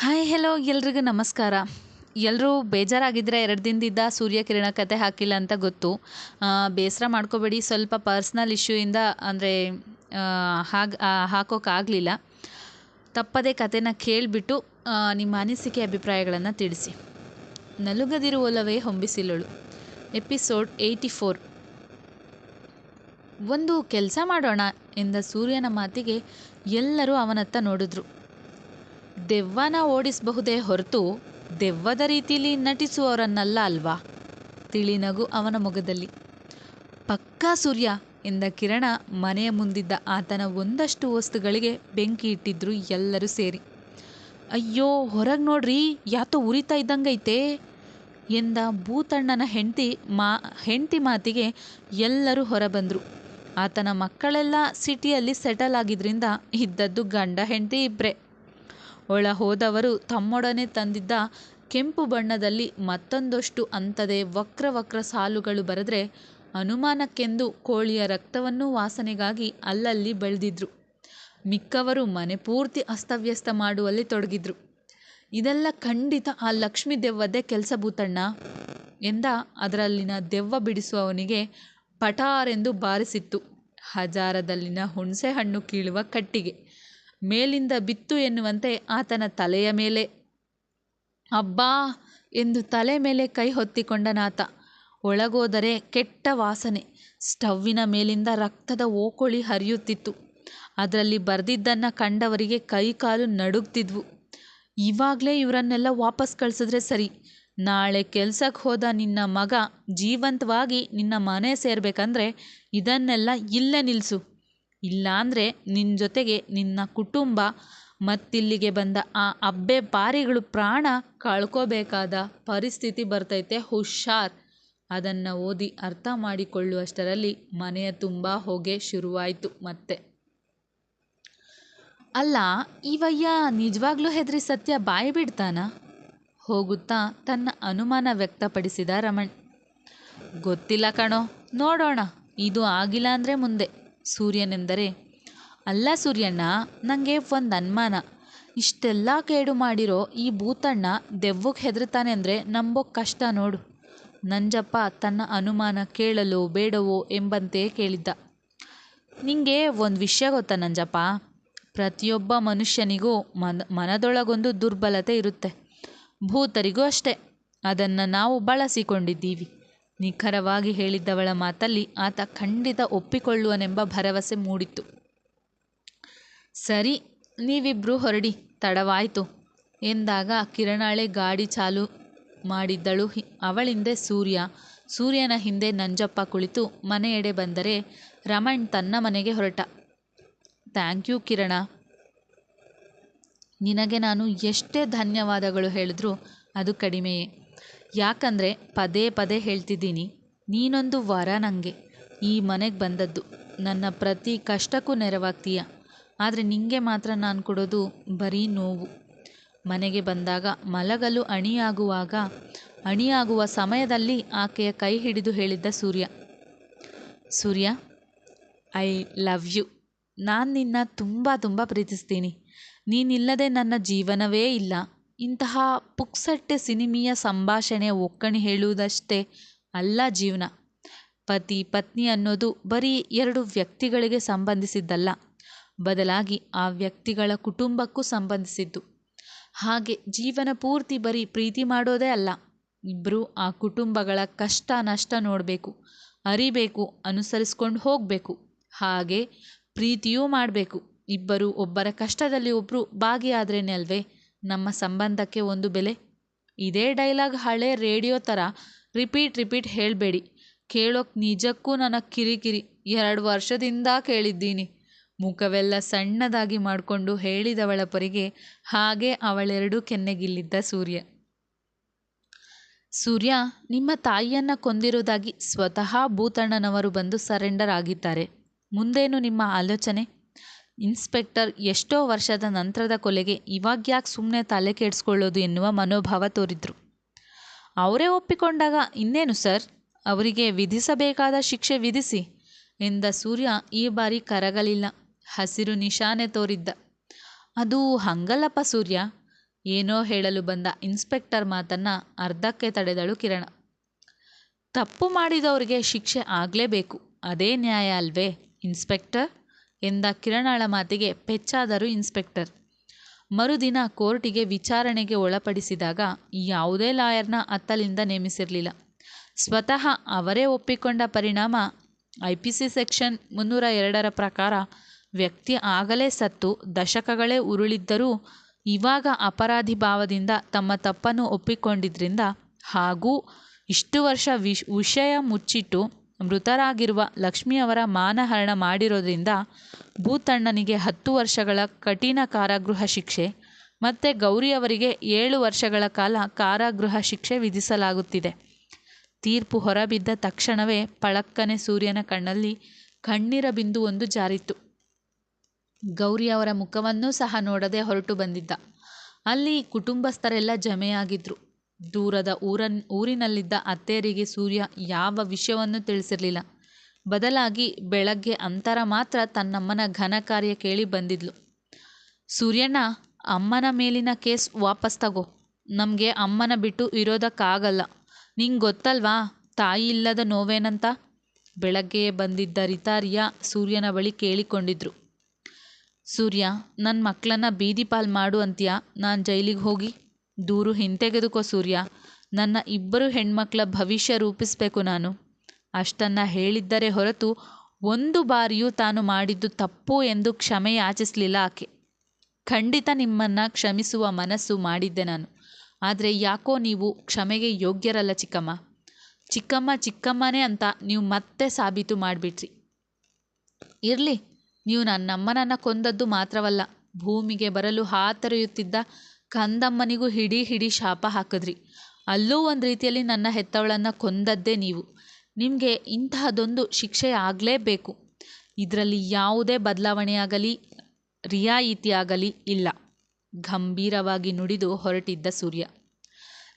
Hi hello ಎಲ್ರಿಗೂ ನಮಸ್ಕಾರ. ಎಲ್ಲರೂ ಬೇಜಾರಾಗಿದ್ದರೆ ಎರಡು ದಿನದಿಂದ ಸೂರ್ಯಕಿರಣ ಕತೆ ಹಾಕಿಲ್ಲ ಅಂತ ಗೊತ್ತು. ಬೇಸರ ಮಾಡ್ಕೋಬೇಡಿ, ಸ್ವಲ್ಪ ಪರ್ಸ್ನಲ್ ಇಶ್ಯೂಯಿಂದ ಅಂದರೆ ಹಾಗೆ ಹಾಕೋಕ್ಕಾಗಲಿಲ್ಲ ತಪ್ಪದೇ ಕತೆನ ಕೇಳಿಬಿಟ್ಟು ನಿಮ್ಮ ಅನಿಸಿಕೆ ಅಭಿಪ್ರಾಯಗಳನ್ನು ತಿಳಿಸಿ. ನಲುಗದಿರುವಲವೇ ಹೊಂಬಿಸಿಲ್ಲಳು ಎಪಿಸೋಡ್ ಏಯ್ಟಿ ಫೋರ್ ಒಂದು ಕೆಲಸ ಮಾಡೋಣ ಎಂದ ಸೂರ್ಯನ ಮಾತಿಗೆ ಎಲ್ಲರೂ ಅವನತ್ತ ನೋಡಿದ್ರು. ದೆವ್ವನ ಓಡಿಸಬಹುದೇ ಹೊರತು ದೆವ್ವದ ರೀತಿಲಿ ನಟಿಸುವವರನ್ನಲ್ಲ ಅಲ್ವಾ? ತಿಳಿನಗು ಅವನ ಮೊಗದಲ್ಲಿ ಪಕ್ಕಾ ಸೂರ್ಯ ಎಂದ ಕಿರಣ ಮನೆಯ ಮುಂದಿದ್ದ ಆತನ ಒಂದಷ್ಟು ವಸ್ತುಗಳಿಗೆ ಬೆಂಕಿ ಇಟ್ಟಿದ್ರು ಎಲ್ಲರೂ ಸೇರಿ. ಅಯ್ಯೋ, ಹೊರಗೆ ನೋಡ್ರಿ, ಯಾತೋ ಉರಿತಾ ಇದ್ದಂಗೈತೆ ಎಂದ ಭೂತಣ್ಣನ ಹೆಂಡತಿ ಮಾ, ಹೆಂಡತಿ ಮಾತಿಗೆ ಎಲ್ಲರೂ ಹೊರಬಂದರು. ಆತನ ಮಕ್ಕಳೆಲ್ಲ ಸಿಟಿಯಲ್ಲಿ ಸೆಟಲ್ ಆಗಿದ್ರಿಂದ ಇದ್ದದ್ದು ಗಂಡ ಹೆಂಡತಿ ಇಬ್ಬರೇ ಒಳ ಹೋದವರು ತಮ್ಮೊಡನೆ ತಂದಿದ್ದ ಕೆಂಪು ಬಣ್ಣದಲ್ಲಿ ಮತ್ತೊಂದಷ್ಟು ಅಂಥದೇ ವಕ್ರ ವಕ್ರ ಸಾಲುಗಳು ಬರೆದ್ರೆ ಅನುಮಾನಕ್ಕೆಂದು ಕೋಳಿಯ ರಕ್ತವನ್ನೂ ವಾಸನೆಗಾಗಿ ಅಲ್ಲಲ್ಲಿ ಬೆಳೆದಿದ್ರು. ಮಿಕ್ಕವರು ಮನೆ ಪೂರ್ತಿ ಅಸ್ತವ್ಯಸ್ತ ಮಾಡುವಲ್ಲಿ ತೊಡಗಿದ್ರು. ಇದೆಲ್ಲ ಖಂಡಿತ ಆ ಲಕ್ಷ್ಮೀ ದೆವ್ವದೇ ಕೆಲಸ ಭೂತಣ್ಣ ಎಂದ ಅದರಲ್ಲಿನ ದೆವ್ವ ಬಿಡಿಸುವವನಿಗೆ ಪಟಾರೆಂದು ಬಾರಿಸಿತ್ತು. ಹಜಾರದಲ್ಲಿನ ಹುಣಸೆ ಹಣ್ಣು ಕೀಳುವ ಕಟ್ಟಿಗೆ. ಮೇಲಿಂದ ಬಿತ್ತು ಎನ್ನುವಂತೆ ಆತನ ತಲೆಯ ಮೇಲೆ. ಅಬ್ಬಾ ಎಂದು ತಲೆ ಮೇಲೆ ಕೈ ಹೊತ್ತಿಕೊಂಡನಾತ. ಒಳಗೋದರೆ ಕೆಟ್ಟ ವಾಸನೆ. ಸ್ಟವ್ವಿನ ಮೇಲಿಂದ ರಕ್ತದ ಓಕುಳಿ ಹರಿಯುತ್ತಿತ್ತು. ಅದರಲ್ಲಿ ಬರೆದಿದ್ದನ್ನು ಕಂಡವರಿಗೆ ಕೈ ಕಾಲು ನಡುಗ್ತಿದ್ವು. ಇವಾಗಲೇ ಇವರನ್ನೆಲ್ಲ ವಾಪಸ್ ಕಳಿಸಿದ್ರೆ ಸರಿ. ನಾಳೆ ಕೆಲ್ಸಕ್ಕೆ ಹೋದ ನಿನ್ನ ಮಗ ಜೀವಂತವಾಗಿ ನಿನ್ನ ಮನೆ ಸೇರಬೇಕಂದ್ರೆ ಇದನ್ನೆಲ್ಲ ಇಲ್ಲೇ ನಿಲ್ಲಿಸು ಇಲ್ಲಾಂದರೆ ನಿನ್ನ ಜೊತೆಗೆ ನಿನ್ನ ಕುಟುಂಬ ಮತ್ತಿಲ್ಲಿಗೆ ಬಂದ ಆ ಅಬ್ಬೆ ಪಾರಿಗಳು ಪ್ರಾಣ ಕಳ್ಕೋಬೇಕಾದ ಪರಿಸ್ಥಿತಿ ಬರ್ತೈತೆ, ಹುಷಾರ್. ಅದನ್ನು ಓದಿ ಅರ್ಥ ಮಾಡಿಕೊಳ್ಳುವಷ್ಟರಲ್ಲಿ ಮನೆಯ ತುಂಬ ಹೊಗೆ ಶುರುವಾಯಿತು ಮತ್ತೆ. ಅಲ್ಲ ಇವಯ್ಯ ನಿಜವಾಗ್ಲೂ ಹೆದರಿ ಸತ್ಯ ಬಾಯಿ ಬಿಡ್ತಾನ? ಹೋಗುತ್ತಾ ತನ್ನ ಅನುಮಾನ ವ್ಯಕ್ತಪಡಿಸಿದ ರಮಣ್. ಗೊತ್ತಿಲ್ಲ ಕಣೋ, ನೋಡೋಣ, ಇದು ಆಗಿಲ್ಲ ಅಂದರೆ ಮುಂದೆ. ಸೂರ್ಯನೆಂದರೆ, ಅಲ್ಲ ಸೂರ್ಯಣ್ಣ ನನಗೆ ಒಂದು ಅನುಮಾನ. ಇಷ್ಟೆಲ್ಲ ಕೇಡು ಮಾಡಿರೋ ಈ ಭೂತಣ್ಣ ದೆವ್ವಕ್ಕೆ ಹೆದರ್ತಾನೆ ಅಂದರೆ ನಂಬೋ ಕಷ್ಟ ನೋಡು. ನಂಜಪ್ಪ ತನ್ನ ಅನುಮಾನ ಕೇಳಲು ಬೇಡವೋ ಎಂಬಂತೆ ಕೇಳಿದ್ದ. ನಿಂಗೆ ಒಂದು ವಿಷಯ ಗೊತ್ತಾ ನಂಜಪ್ಪ? ಪ್ರತಿಯೊಬ್ಬ ಮನುಷ್ಯನಿಗೂ ಮನ, ಮನದೊಳಗೊಂದು ದುರ್ಬಲತೆ ಇರುತ್ತೆ. ಭೂತರಿಗೂ ಅಷ್ಟೇ. ಅದನ್ನು ನಾವು ಬಳಸಿಕೊಂಡಿದ್ದೀವಿ. ನಿಖರವಾಗಿ ಹೇಳಿದ್ದವಳ ಮಾತಲ್ಲಿ ಆತ ಖಂಡಿತ ಒಪ್ಪಿಕೊಳ್ಳುವನೆಂಬ ಭರವಸೆ ಮೂಡಿತ್ತು. ಸರಿ, ನೀವಿಬ್ರೂ ಹೊರಡಿ, ತಡವಾಯಿತು ಎಂದಾಗ ಕಿರಣಾಳೆ ಗಾಡಿ ಚಾಲು ಮಾಡಿದ್ದಳು. ಅವಳಿಂದೆ ಸೂರ್ಯ. ಸೂರ್ಯನ ಹಿಂದೆ ನಂಜಪ್ಪ ಕುಳಿತು ಮನೆಯೆಡೆ ಬಂದರೆ ರಮಣ್ ತನ್ನ ಮನೆಗೆ ಹೊರಟ. Thank you Kiran. ನಿನಗೆ ನಾನು ಎಷ್ಟೇ ಧನ್ಯವಾದಗಳು ಹೇಳಿದ್ರೂ ಅದು ಕಡಿಮೆಯೇ. ಯಾಕಂದರೆ ಪದೇ ಪದೇ ಹೇಳ್ತಿದ್ದೀನಿ, ನೀನೊಂದು ವರ ನನಗೆ ಈ ಮನೆಗೆ ಬಂದದ್ದು. ನನ್ನ ಪ್ರತಿ ಕಷ್ಟಕ್ಕೂ ನೆರವಾಗ್ತೀಯ. ಆದರೆ ನಿನಗೆ ಮಾತ್ರ ನಾನು ಕೊಡೋದು ಬರೀ ನೋವು. ಮನೆಗೆ ಬಂದಾಗ ಮಲಗಲು ಅಣಿಯಾಗುವಾಗ, ಅಣಿಯಾಗುವ ಸಮಯದಲ್ಲಿ ಆಕೆಯ ಕೈ ಹಿಡಿದು ಹೇಳಿದ್ದ Surya Surya, I love you. ನಾನು ನಿನ್ನ ತುಂಬ ತುಂಬ ಪ್ರೀತಿಸ್ತೀನಿ. ನೀನಿಲ್ಲದೆ ನನ್ನ ಜೀವನವೇ ಇಲ್ಲ. ಇಂತಹ ಪುಕ್ಸಟ್ಟೆ ಸಿನಿಮೀಯ ಸಂಭಾಷಣೆ ಒಕ್ಕಣೆ ಹೇಳುವುದಷ್ಟೇ ಅಲ್ಲ ಜೀವನ. ಪತಿ, ಪತ್ನಿ ಅನ್ನೋದು ಬರೀ ಎರಡು ವ್ಯಕ್ತಿಗಳಿಗೆ ಸಂಬಂಧಿಸಿದ್ದಲ್ಲ. ಬದಲಾಗಿ ಆ ವ್ಯಕ್ತಿಗಳ ಕುಟುಂಬಕ್ಕೂ ಸಂಬಂಧಿಸಿದ್ದು. ಹಾಗೆ ಜೀವನ ಪೂರ್ತಿ ಬರೀ ಪ್ರೀತಿ ಮಾಡೋದೇ ಅಲ್ಲ. ಇಬ್ಬರು ಆ ಕುಟುಂಬಗಳ ಕಷ್ಟ ನಷ್ಟ ನೋಡಬೇಕು, ಅರಿಬೇಕು, ಅನುಸರಿಸ್ಕೊಂಡು ಹೋಗಬೇಕು. ಹಾಗೆ ಪ್ರೀತಿಯೂ ಮಾಡಬೇಕು. ಇಬ್ಬರು ಒಬ್ಬರ ಕಷ್ಟದಲ್ಲಿ ಒಬ್ಬರು ಭಾಗಿಯಾದ್ರೇನೆ ಅಲ್ವೇ? ನಮ್ಮ ಸಂಬಂಧಕ್ಕೆ ಒಂದು ಬೆಲೆ. ಇದೇ ಡೈಲಾಗ್ ಹಳೆ ರೇಡಿಯೋ ಥರ ರಿಪೀಟ್ ರಿಪೀಟ್ ಹೇಳಬೇಡಿ. ಕೇಳೋಕೆ ನಿಜಕ್ಕೂ ನನಗೆ ಕಿರಿಕಿರಿ. ಎರಡು ವರ್ಷದಿಂದ ಕೇಳಿದ್ದೀನಿ. ಮುಖವೆಲ್ಲ ಸಣ್ಣದಾಗಿ ಮಾಡಿಕೊಂಡು ಹೇಳಿದವಳ ಪರಿಗೆ ಹಾಗೆ ಅವಳೆರಡು ಕೆನ್ನೆಗಿಲ್ಲಿದ್ದ ಸೂರ್ಯ. ಸೂರ್ಯ, ನಿಮ್ಮ ತಾಯಿಯನ್ನು ಕೊಂದಿರುವುದಾಗಿ ಸ್ವತಃ ಭೂತಣ್ಣನವರು ಬಂದು ಸರೆಂಡರ್ ಆಗಿದ್ದಾರೆ. ಮುಂದೇನು ನಿಮ್ಮ ಆಲೋಚನೆ? ಇನ್ಸ್ಪೆಕ್ಟರ್ ಎಷ್ಟೋ ವರ್ಷದ ನಂತರದ ಕೊಲೆಗೆ ಇವಾಗ್ಯಾಕೆ ಸುಮ್ಮನೆ ತಲೆ ಕೆಡಿಸ್ಕೊಳ್ಳೋದು ಎನ್ನುವ ಮನೋಭಾವ ತೋರಿದ್ರು. ಅವರೇ ಒಪ್ಪಿಕೊಂಡಾಗ, ಇನ್ನೇನು ಸರ್? ಅವರಿಗೆ ವಿಧಿಸಬೇಕಾದ ಶಿಕ್ಷೆ ವಿಧಿಸಿ, ಎಂದ ಸೂರ್ಯ ಈ ಬಾರಿ ಕರಗಲಿಲ್ಲ. ಹಸಿರು ನಿಶಾನೆ ತೋರಿದ್ದ. ಅದು ಹಂಗಲ್ಲಪ್ಪ ಸೂರ್ಯ, ಏನೋ ಹೇಳಲು ಬಂದ ಇನ್ಸ್ಪೆಕ್ಟರ್ ಮಾತನ್ನು ಅರ್ಧಕ್ಕೆ ತಡೆದಳು ಕಿರಣ. ತಪ್ಪು ಮಾಡಿದವರಿಗೆ ಶಿಕ್ಷೆ ಆಗಲೇಬೇಕು. ಅದೇ ನ್ಯಾಯ ಅಲ್ವೇ, ಇನ್ಸ್ಪೆಕ್ಟರ್? ಎಂದ ಕಿರಣಾಳ ಮಾತಿಗೆ ಪೆಚ್ಚಾದರು ಇನ್ಸ್ಪೆಕ್ಟರ್. ಮರುದಿನ ಕೋರ್ಟಿಗೆ ವಿಚಾರಣೆಗೆ ಒಳಪಡಿಸಿದಾಗ ಯಾವುದೇ ಲಾಯರ್ನ ಅತ್ತಲಿಂದ ನೇಮಿಸಿರಲಿಲ್ಲ. ಸ್ವತಃ ಅವರೇ ಒಪ್ಪಿಕೊಂಡ ಪರಿಣಾಮ ಐ ಪಿ ಸಿ ಸೆಕ್ಷನ್ ಮುನ್ನೂರ ಎರಡರ ಪ್ರಕಾರ ವ್ಯಕ್ತಿ ಆಗಲೇ ಸತ್ತು ದಶಕಗಳೇ ಉರುಳಿದ್ದರೂ ಇವಾಗ ಅಪರಾಧಿ ಭಾವದಿಂದ ತಮ್ಮ ತಪ್ಪನ್ನು ಒಪ್ಪಿಕೊಂಡಿದ್ದರಿಂದ ಹಾಗೂ ಇಷ್ಟು ವರ್ಷ ವಿಷ್ ವಿಷಯ ಮುಚ್ಚಿಟ್ಟು ಮೃತರಾಗಿರುವ ಲಕ್ಷ್ಮಿಯವರ ಮಾನಹರಣ ಮಾಡಿರೋದ್ರಿಂದ ಭೂತಣ್ಣನಿಗೆ ಹತ್ತು ವರ್ಷಗಳ ಕಠಿಣ ಕಾರಾಗೃಹ ಶಿಕ್ಷೆ ಮತ್ತು ಗೌರಿಯವರಿಗೆ ಏಳು ವರ್ಷಗಳ ಕಾಲ ಕಾರಾಗೃಹ ಶಿಕ್ಷೆ ವಿಧಿಸಲಾಗುತ್ತಿದೆ. ತೀರ್ಪು ಹೊರಬಿದ್ದ ತಕ್ಷಣವೇ ಪಳಕ್ಕನೆ ಸೂರ್ಯನ ಕಣ್ಣಲ್ಲಿ ಕಣ್ಣೀರ ಬಿಂದು ಒಂದು ಜಾರಿತ್ತು. ಗೌರಿಯವರ ಮುಖವನ್ನೂ ಸಹ ನೋಡದೆ ಹೊರಟು ಬಂದಿದ್ದ. ಅಲ್ಲಿ ಕುಟುಂಬಸ್ಥರೆಲ್ಲ ಜಮೆಯಾಗಿದ್ರು. ದೂರದ ಊರನ್, ಊರಿನಲ್ಲಿದ್ದ ಅತ್ತೆಯರಿಗೆ ಸೂರ್ಯ ಯಾವ ವಿಷಯವನ್ನು ತಿಳಿಸಿರಲಿಲ್ಲ. ಬದಲಾಗಿ ಬೆಳಗ್ಗೆ ಅಂತರ ಮಾತ್ರ ತನ್ನಮ್ಮನ ಘನ ಕಾರ್ಯ ಕೇಳಿ ಬಂದಿದ್ಲು. ಸೂರ್ಯಣ್ಣ, ಅಮ್ಮನ ಮೇಲಿನ ಕೇಸ್ ವಾಪಸ್ ತಗೋ. ನಮಗೆ ಅಮ್ಮನ ಬಿಟ್ಟು ಇರೋದಕ್ಕಾಗಲ್ಲ. ನಿಂಗೆ ಗೊತ್ತಲ್ವಾ? ತಾಯಿ ಇಲ್ಲದ ನೋವೇನಂತ? ಬೆಳಗ್ಗೆಯೇ ಬಂದಿದ್ದ ರಿತಾರಿಯ ಸೂರ್ಯನ ಬಳಿ ಕೇಳಿಕೊಂಡಿದ್ರು. ಸೂರ್ಯ ನನ್ನ ಮಕ್ಕಳನ್ನ ಬೀದಿ ಪಾಲ್ ಮಾಡು ಅಂತೀಯಾ? ನಾನು ಜೈಲಿಗೆ ಹೋಗಿ? ದೂರು ಹಿಂತೆಗೆದುಕೋ ಸೂರ್ಯ. ನನ್ನ ಇಬ್ಬರು ಹೆಣ್ಮಕ್ಳ ಭವಿಷ್ಯ ರೂಪಿಸಬೇಕು ನಾನು. ಅಷ್ಟನ್ನು ಹೇಳಿದ್ದರೆ ಹೊರತು ಒಂದು ಬಾರಿಯೂ ತಾನು ಮಾಡಿದ್ದು ತಪ್ಪು ಎಂದು ಕ್ಷಮೆ ಯಾಚಿಸಲಿಲ್ಲ ಆಕೆ. ಖಂಡಿತ ನಿಮ್ಮನ್ನು ಕ್ಷಮಿಸುವ ಮನಸ್ಸು ಮಾಡಿದ್ದೆ ನಾನು. ಆದರೆ ಯಾಕೋ ನೀವು ಕ್ಷಮೆಗೆ ಯೋಗ್ಯರಲ್ಲ ಚಿಕ್ಕಮ್ಮ. ಚಿಕ್ಕಮ್ಮ ಚಿಕ್ಕಮ್ಮನೇ ಅಂತ ನೀವು ಮತ್ತೆ ಸಾಬೀತು ಮಾಡಿಬಿಟ್ರಿ. ಇರಲಿ, ನೀವು ನನ್ನಮ್ಮನನ್ನು ಕೊಂದದ್ದು ಮಾತ್ರವಲ್ಲ, ಭೂಮಿಗೆ ಬರಲು ಹಾತೊರೆಯುತ್ತಿದ್ದ ಕಂದಮ್ಮನಿಗೂ ಹಿಡಿ ಹಿಡಿ ಶಾಪ ಹಾಕಿದ್ರಿ. ಅಲ್ಲೂ ಒಂದು ರೀತಿಯಲ್ಲಿ ನನ್ನ ಹೆತ್ತವಳನ್ನು ಕೊಂದದ್ದೇ ನೀವು. ನಿಮಗೆ ಇಂತಹದೊಂದು ಶಿಕ್ಷೆ ಆಗಲೇಬೇಕು. ಇದರಲ್ಲಿ ಯಾವುದೇ ಬದಲಾವಣೆಯಾಗಲಿ, ರಿಯಾಯಿತಿಯಾಗಲಿ ಇಲ್ಲ. ಗಂಭೀರವಾಗಿ ನುಡಿದು ಹೊರಟಿದ್ದ ಸೂರ್ಯ.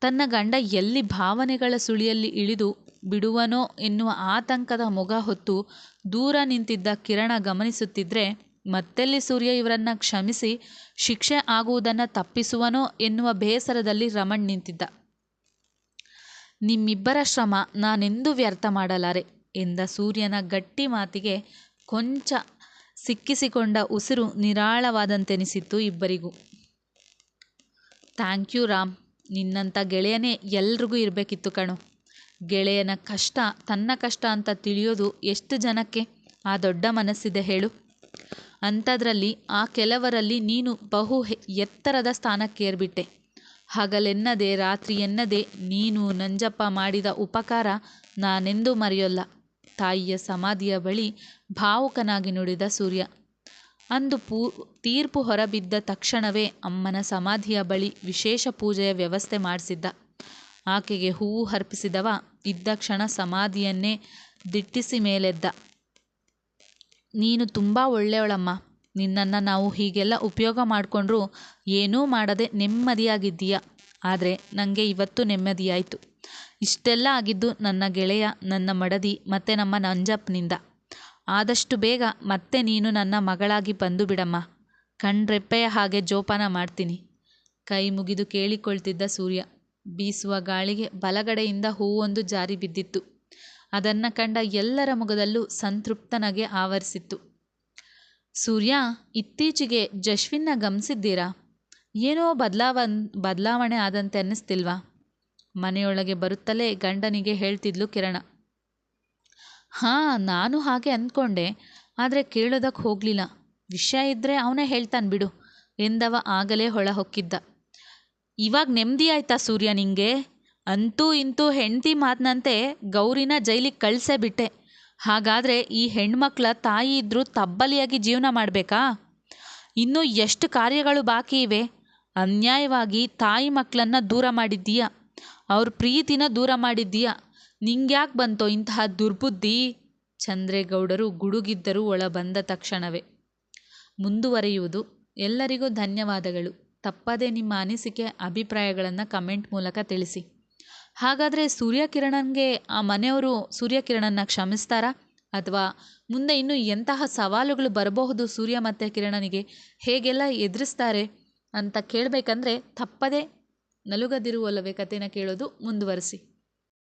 ತನ್ನ ಗಂಡ ಎಲ್ಲಿ ಭಾವನೆಗಳ ಸುಳಿಯಲ್ಲಿ ಇಳಿದು ಬಿಡುವನೋ ಎನ್ನುವ ಆತಂಕದ ಮೊಗ ಹೊತ್ತು ದೂರ ನಿಂತಿದ್ದ ಕಿರಣ ಗಮನಿಸುತ್ತಿದ್ದರೆ ಮತ್ತೆಲ್ಲಿ ಸೂರ್ಯ ಇವರನ್ನು ಕ್ಷಮಿಸಿ ಶಿಕ್ಷೆ ಆಗುವುದನ್ನು ತಪ್ಪಿಸುವನೋ ಎನ್ನುವ ಬೇಸರದಲ್ಲಿ ರಮಣ್ ನಿಂತಿದ್ದ. ನಿಮ್ಮಿಬ್ಬರ ಶ್ರಮ ನಾನೆಂದು ವ್ಯರ್ಥ ಮಾಡಲಾರೆ ಎಂದ ಸೂರ್ಯನ ಗಟ್ಟಿ ಮಾತಿಗೆ ಕೊಂಚ ಸಿಕ್ಕಿಸಿಕೊಂಡ ಉಸಿರು ನಿರಾಳವಾದಂತೆನಿಸಿತ್ತು ಇಬ್ಬರಿಗೂ. ಥ್ಯಾಂಕ್ ಯು ರಾಮ್, ನಿನ್ನಂಥ ಗೆಳೆಯನೇ ಎಲ್ರಿಗೂ ಇರಬೇಕಿತ್ತು ಕಣೋ. ಗೆಳೆಯನ ಕಷ್ಟ ತನ್ನ ಕಷ್ಟ ಅಂತ ತಿಳಿಯೋದು ಎಷ್ಟು ಜನಕ್ಕೆ ಆ ದೊಡ್ಡ ಮನಸ್ಸಿದೆ ಹೇಳು. ಅಂಥದ್ರಲ್ಲಿ ಆ ಕೆಲವರಲ್ಲಿ ನೀನು ಬಹು ಎತ್ತರದ ಸ್ಥಾನಕ್ಕೇರ್ಬಿಟ್ಟೆ ಹಗಲೆನ್ನದೆ ರಾತ್ರಿ ಎನ್ನದೆ ನೀನು ನಂಜಪ್ಪ ಮಾಡಿದ ಉಪಕಾರ ನಾನೆಂದೂ ಮರೆಯೊಲ್ಲ. ತಾಯಿಯ ಸಮಾಧಿಯ ಬಳಿ ಭಾವುಕನಾಗಿ ನುಡಿದ ಸೂರ್ಯ. ಅಂದು ಪೂ, ತೀರ್ಪು ಹೊರಬಿದ್ದ ತಕ್ಷಣವೇ ಅಮ್ಮನ ಸಮಾಧಿಯ ಬಳಿ ವಿಶೇಷ ಪೂಜೆಯ ವ್ಯವಸ್ಥೆ ಮಾಡಿಸಿದ್ದ. ಆಕೆಗೆ ಹೂವು ಅರ್ಪಿಸಿದವ ಇದ್ದ ಕ್ಷಣ ಸಮಾಧಿಯನ್ನೇ ದಿಟ್ಟಿಸಿ ಮೇಲೆದ್ದ. ನೀನು ತುಂಬ ಒಳ್ಳೆಯವಳಮ್ಮ. ನಿನ್ನನ್ನು ನಾವು ಹೀಗೆಲ್ಲ ಉಪಯೋಗ ಮಾಡಿಕೊಂಡ್ರೂ ಏನೂ ಮಾಡದೆ ನೆಮ್ಮದಿಯಾಗಿದ್ದೀಯ. ಆದರೆ ನನಗೆ ಇವತ್ತು ನೆಮ್ಮದಿಯಾಯಿತು. ಇಷ್ಟೆಲ್ಲ ಆಗಿದ್ದು ನನ್ನ ಗೆಳೆಯ, ನನ್ನ ಮಡದಿ, ಮತ್ತು ನಮ್ಮ ನಂಜಪ್ಪನಿಂದ. ಆದಷ್ಟು ಬೇಗ ಮತ್ತೆ ನೀನು ನನ್ನ ಮಗಳಾಗಿ ಬಂದು ಬಿಡಮ್ಮ. ಕಣ್ರೆಪ್ಪೆಯ ಹಾಗೆ ಜೋಪಾನ ಮಾಡ್ತೀನಿ. ಕೈ ಮುಗಿದು ಕೇಳಿಕೊಳ್ತಿದ್ದ ಸೂರ್ಯ. ಬೀಸುವ ಗಾಳಿಗೆ ಬಲಗಡೆಯಿಂದ ಹೂವೊಂದು ಜಾರಿ ಬಿದ್ದಿತ್ತು. ಅದನ್ನು ಕಂಡ ಎಲ್ಲರ ಮುಖದಲ್ಲೂ ಸಂತೃಪ್ತನಗೆ ಆವರಿಸಿತ್ತು. ಸೂರ್ಯ, ಇತ್ತೀಚೆಗೆ ಜಶ್ವಿನ್ನ ಗಮನಿಸಿದ್ದೀರಾ? ಏನೋ ಬದಲಾವ, ಬದಲಾವಣೆ ಆದಂತೆ ಅನ್ನಿಸ್ತಿಲ್ವಾ? ಮನೆಯೊಳಗೆ ಬರುತ್ತಲೇ ಗಂಡನಿಗೆ ಹೇಳ್ತಿದ್ಲು ಕಿರಣ. ಹಾಂ, ನಾನು ಹಾಗೆ ಅಂದ್ಕೊಂಡೆ ಆದರೆ ಕೇಳೋದಕ್ಕೆ ಹೋಗಲಿಲ್ಲ. ವಿಷಯ ಇದ್ದರೆ ಅವನೇ ಹೇಳ್ತಾನೆ ಬಿಡು ಎಂದವ ಆಗಲೇ ಹೊಳ ಹೊಕ್ಕಿದ್ದ ಇವಾಗ ನೆಮ್ಮದಿ ಆಯ್ತಾ ಸೂರ್ಯ ನಿಂಗೆ? ಅಂತೂ ಇಂತೂ ಹೆಂಡತಿ ಮಾತಿನಂತೆ ಗೌರಿನ ಜೈಲಿಗೆ ಕಳಿಸೇ ಬಿಟ್ಟೆ. ಹಾಗಾದರೆ ಈ ಹೆಣ್ಮಕ್ಳ ತಾಯಿ ಇದ್ದರೂ ತಬ್ಬಲಿಯಾಗಿ ಜೀವನ ಮಾಡಬೇಕಾ? ಇನ್ನೂ ಎಷ್ಟು ಕಾರ್ಯಗಳು ಬಾಕಿ ಇವೆ? ಅನ್ಯಾಯವಾಗಿ ತಾಯಿ ಮಕ್ಕಳನ್ನು ದೂರ ಮಾಡಿದ್ದೀಯ? ಅವ್ರ ಪ್ರೀತಿನ ದೂರ ಮಾಡಿದ್ದೀಯ? ನಿಂಗ್ಯಾಕೆ ಬಂತೋ ಇಂತಹ ದುರ್ಬುದ್ಧಿ? ಚಂದ್ರೇಗೌಡರು ಗುಡುಗಿದ್ದರು ಒಳ ಬಂದ ತಕ್ಷಣವೇ. ಮುಂದುವರಿಯುವುದು. ಎಲ್ಲರಿಗೂ ಧನ್ಯವಾದಗಳು. ತಪ್ಪದೇ ನಿಮ್ಮ ಅನಿಸಿಕೆ, ಅಭಿಪ್ರಾಯಗಳನ್ನು ಕಮೆಂಟ್ ಮೂಲಕ ತಿಳಿಸಿ. ಹಾಗಾದರೆ ಸೂರ್ಯಕಿರಣನ್ಗೆ ಆ ಮನೆಯವರು ಸೂರ್ಯಕಿರಣನ್ನ ಕ್ಷಮಿಸ್ತಾರಾ? ಅಥವಾ ಮುಂದೆ ಇನ್ನೂ ಎಂತಹ ಸವಾಲುಗಳು ಬರಬಹುದು ಸೂರ್ಯ ಮತ್ತು ಕಿರಣನಿಗೆ? ಹೇಗೆಲ್ಲ ಎದುರಿಸ್ತಾರೆ ಅಂತ ಕೇಳಬೇಕಂದ್ರೆ ತಪ್ಪದೆ ನಲುಗದಿರುವಲ್ಲವೇ ಕಥೆನ ಕೇಳೋದು ಮುಂದುವರಿಸಿ.